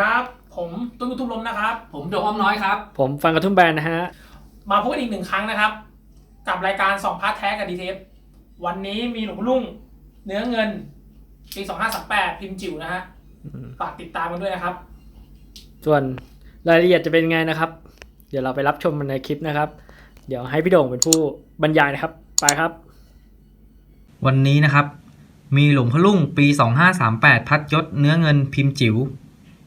ครับ ผมตุ้นกุทุมลมนะครับ ผมโดมอ้อมน้อยครับ ผมฟังกระทุ่มแบนนะฮะ มาพบกันอีกหนึ่งครั้งนะครับ กับรายการสองพาร์ทแท้กับดีเทปวันนี้มีหลวงลุ่งเนื้อเงินปีสองห้าสามแปดพิมพ์จิ๋วนะฮะอืมฝากติดตามกันด้วยนะครับ ส่วนรายละเอียดจะเป็นไงนะครับ เดี๋ยวเราไปรับชมมันในคลิปนะครับ เดี๋ยวให้พี่โด่งเป็นผู้บรรยายนะครับ ไปครับ วันนี้นะครับ มีหลวงพ่อลุ่งปี 2538 พัดยศเนื้อเงินพิมพ์จิ๋ว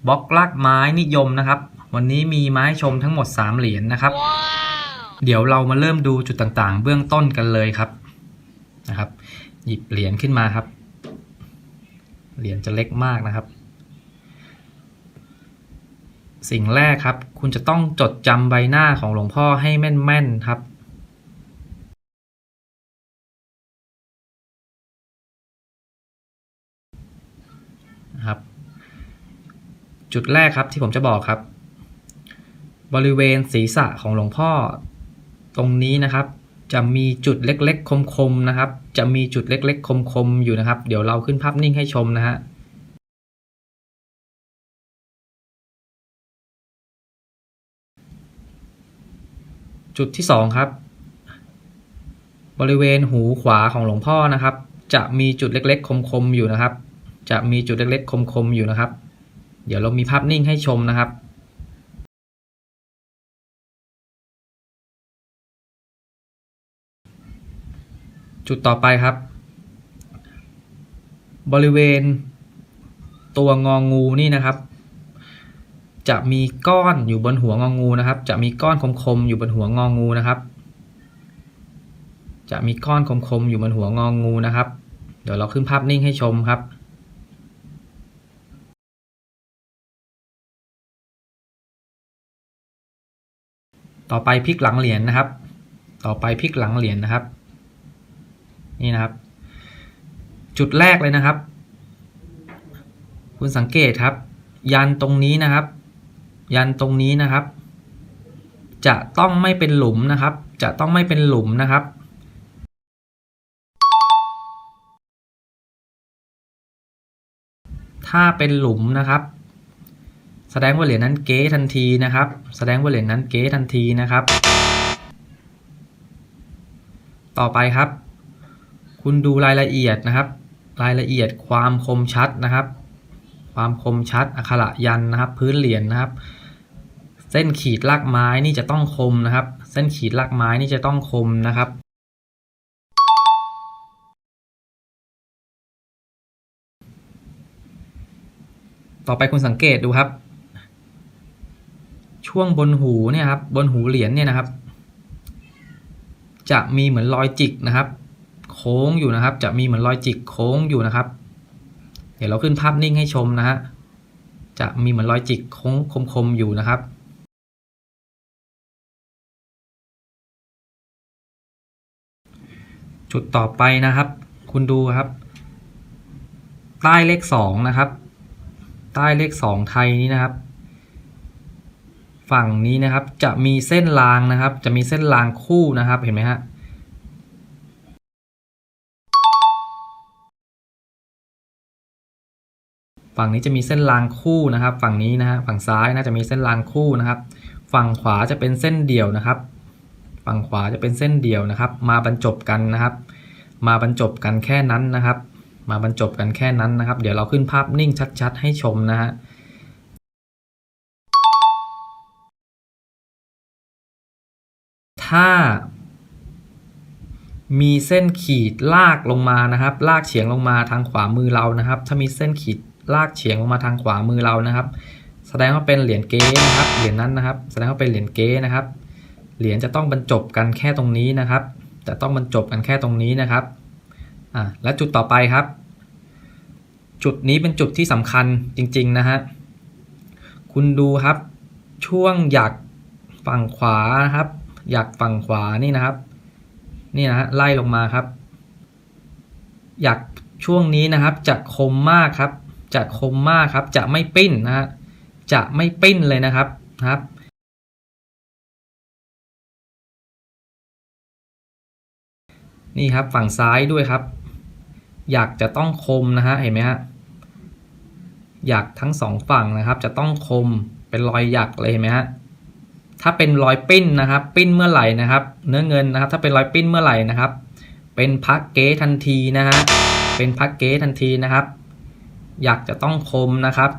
บล็อกลากไม้นิยมนะครับ วันนี้มีไม้ชมทั้งหมด 3 เหรียญนะครับ เดี๋ยวเรามาเริ่มดูจุดต่างๆ เบื้องต้นกันเลยครับนะครับ หยิบเหรียญขึ้นมาครับ เหรียญจะเล็กมากนะครับ สิ่งแรกครับ คุณจะต้องจดจำใบหน้าของหลวงพ่อให้แม่นๆครับนะครับ จุดแรกครับที่ผมจะบอกครับ บริเวณศีรษะของหลวงพ่อ ตรงนี้นะครับ จะมีจุดเล็กๆ คมๆนะครับ จะมีจุดเล็กๆ คมๆ อยู่นะครับ เดี๋ยวเราขึ้นภาพนิ่งให้ชมนะฮะจุดที่สองครับ บริเวณหูขวาของหลวงพ่อนะครับ จะมีจุดเล็กๆ คมๆอยู่นะครับ จะมีจุดเล็กๆ คมๆอยู่นะครับ เดี๋ยวเรามีภาพนิ่งให้ชมนะครับจุดต่อไปครับ บริเวณ ตัวงองูนี่นะครับ จะมีก้อนอยู่บนหัวงองูนะครับ จะมีก้อนคมๆอยู่บนหัวงองูนะครับ จะมีก้อนคมๆอยู่บนหัวงองูนะครับ เดี๋ยวเราขึ้นภาพนิ่งให้ชมครับ ต่อไปพลิกหลังเหรียญนะครับ ต่อไปพลิกหลังเหรียญนะครับ นี่นะครับ จุดแรกเลยนะครับ คุณสังเกตครับ ยันตรงนี้นะครับ ยันตรงนี้นะครับ จะต้องไม่เป็นหลุมนะครับ จะต้องไม่เป็นหลุมนะครับถ้าเป็นหลุมนะครับ แสดงว่าเหรียญนั้นเก๊ทันทีนะครับ แสดงว่าเหรียญนั้นเก๊ทันทีนะครับ ต่อไปครับ คุณดูรายละเอียดนะครับ รายละเอียดความคมชัดนะครับ ความคมชัดอักขระยันนะครับ พื้นเหรียญนะครับ เส้นขีดลากไม้นี่จะต้องคมนะครับ เส้นขีดลากไม้นี่จะต้องคมนะครับต่อไปคุณสังเกตดูครับ ช่วงบนหูเนี่ยครับบนหูเหรียญเนี่ยนะครับ จะมีเหมือนรอยจิกนะครับ โค้งอยู่นะครับ จะมีเหมือนรอยจิกโค้งอยู่นะครับ เดี๋ยวเราขึ้นภาพนิ่งให้ชมนะฮะจะมีเหมือนรอยจิกโค้งคมๆอยู่นะครับจุดต่อไปนะครับ คุณดูครับ ใต้เลขสองนะครับ ใต้เลขสองไทยนี้นะครับ ฝั่งนี้นะครับจะมีเส้นรางนะครับ จะมีเส้นรางคู่นะครับเห็นไหมฮะฝั่งนี้จะมีเส้นรางคู่นะครับ ฝั่งนี้นะฮะฝั่งซ้ายน่าจะมีเส้นรางคู่นะครับ ฝั่งขวาจะเป็นเส้นเดี่ยวนะครับ ฝั่งขวาจะเป็นเส้นเดี่ยวนะครับ มาบรรจบกันนะครับ มาบรรจบกันแค่นั้นนะครับ มาบรรจบกันแค่นั้นนะครับ เดี๋ยวเราขึ้นภาพนิ่งชัด ๆ ให้ชมนะฮะ ถ้า มีเส้นขีดลากลงมานะครับ ลากเฉียงลงมาทางขวามือเรานะครับ ถ้ามีเส้นขีดลากเฉียงลงมาทางขวามือเรานะครับ แสดงว่าเป็นเหรียญเก๊นะครับ เหรียญนั้นนะครับ แสดงว่าเป็นเหรียญเก๊นะครับ เหรียญจะต้องบรรจบกันแค่ตรงนี้นะครับ จะต้องบรรจบกันแค่ตรงนี้นะครับอ่าและจุดต่อไปครับ จุดนี้เป็นจุดที่สำคัญจริง ๆนะฮะคุณดูครับ ช่วงหยักฝั่งขวานะครับ หยักฝั่งขวานี่นะครับ นี่นะฮะไล่ลงมาครับหยักช่วงนี้นะครับจะคมมากครับ จะคมมากครับ จะไม่ปิ้นนะฮะจะไม่ปิ้นเลยนะครับนะครับนี่ครับฝั่งซ้ายด้วยครับ อยากจะต้องคมนะฮะเห็นไหมฮะหยักทั้งสองฝั่งนะครับ จะต้องคมเป็นรอยหยักเลยเห็นไหมฮะ ถ้าเป็นรอยปิ้นนะครับ ปิ้นเมื่อไหร่นะครับ เนื้อเงินนะครับ ถ้าเป็นรอยปิ้นเมื่อไหร่นะครับ เป็นพักเก๊ทันทีนะฮะเป็นพักเก๊ทันทีนะครับหยักจะต้องคมนะครับ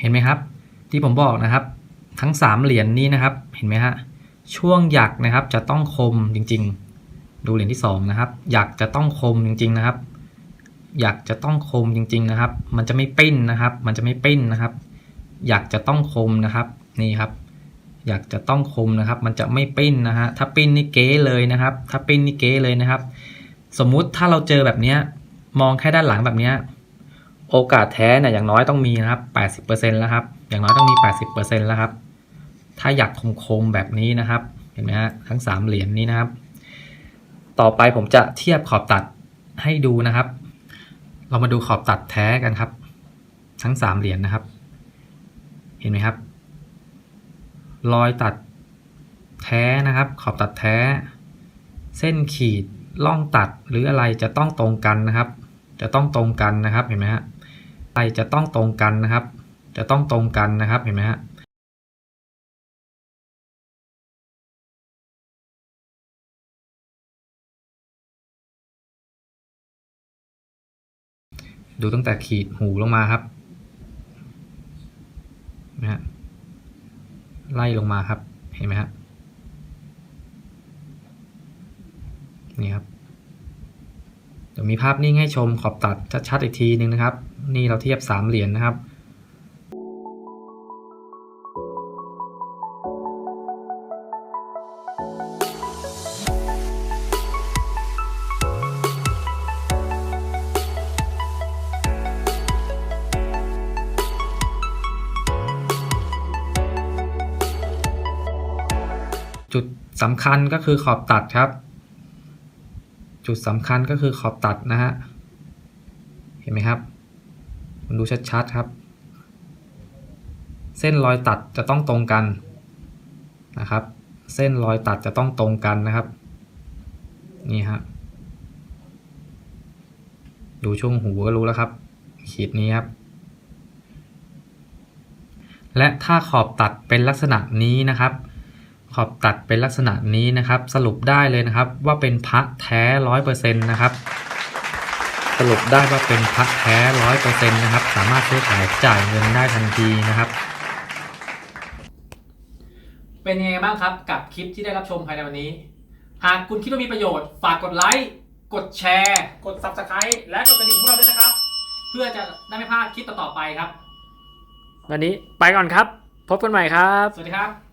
เห็นไหมครับ ที่ผมบอกนะครับ ทั้ง 3 เหรียญนี้นะครับ เห็นไหมฮะช่วงหยักนะครับจะต้องคมจริง ๆ ดูเหรียญที่ 2 นะครับหยักจะต้องคมจริง ๆ นะครับ หยักจะต้องคมจริง ๆนะครับ มันจะไม่ปิ้นนะครับ มันจะไม่ปิ้นนะครับหยักจะต้องคมนะครับนี่ครับหยักจะต้องคมนะครับ มันจะไม่ปิ้นนะฮะถ้าปิ้นนี่เก๊เลยนะครับ ถ้าปิ้นนี่เก๊เลยนะครับ สมมุติถ้าเราเจอแบบเนี้ยมองแค่ด้านหลังแบบเนี้ยโอกาสแท้เนี่ยอย่างน้อยต้องมีนะครับ 80%แล้วครับ อย่างน้อยต้องมี 80%แล้วครับ ถ้าอยากคมๆแบบนี้นะครับ เห็นไหมฮะทั้ง 3 เหรียญนี้นะครับ ต่อไปผมจะเทียบขอบตัดให้ดูนะครับ เรามาดูขอบตัดแท้กันครับ ทั้ง3เหรียญนะครับ เห็นไหมครับ รอยตัดแท้นะครับ ขอบตัดแท้ เส้นขีดล่องตัดหรืออะไรจะต้องตรงกันนะครับ จะต้องตรงกันนะครับเห็นไหมฮะอะไรจะต้องตรงกันนะครับ จะต้องตรงกันนะครับเห็นไหมฮะ ดูตั้งแต่ขีดหูลงมาครับนะฮะไล่ลงมาครับเห็นไหมฮะนี่ครับเดี๋ยวมีภาพนิ่งให้ชมขอบตัดชัดๆอีกทีนึงนะครับ นี่เราเทียบ3เหรียญนะครับ สำคัญก็คือขอบตัดครับ จุดสำคัญก็คือขอบตัดนะฮะ เห็นไหมครับมันดูชัดๆครับ เส้นรอยตัดจะต้องตรงกันนะครับ เส้นรอยตัดจะต้องตรงกันนะครับ นี่ฮะ ดูช่วงหูก็รู้แล้วครับ ขีดนี้ครับ และถ้าขอบตัดเป็นลักษณะนี้นะครับ ขอบตัดเป็นลักษณะนี้นะครับ สรุปได้เลยนะครับว่าเป็นพระแท้ร้อยเปอร์เซ็นต์นะครับ สรุปได้ว่าเป็นพระแท้ร้อยเปอร์เซ็นต์นะครับ สามารถซื้อขายจ่ายเงินได้ทันทีนะครับ เป็นยังไงบ้างครับกับคลิปที่ได้รับชมภายในวันนี้ หากคุณคิดว่ามีประโยชน์ ฝากกดไลค์กดแชร์ กด Subscribe และกดกระดิ่งพวกเราด้วยนะครับ เพื่อจะได้ไม่พลาดคลิปต่อๆไปครับ วันนี้ไปก่อนครับ พบกันใหม่ครับ สวัสดีครับ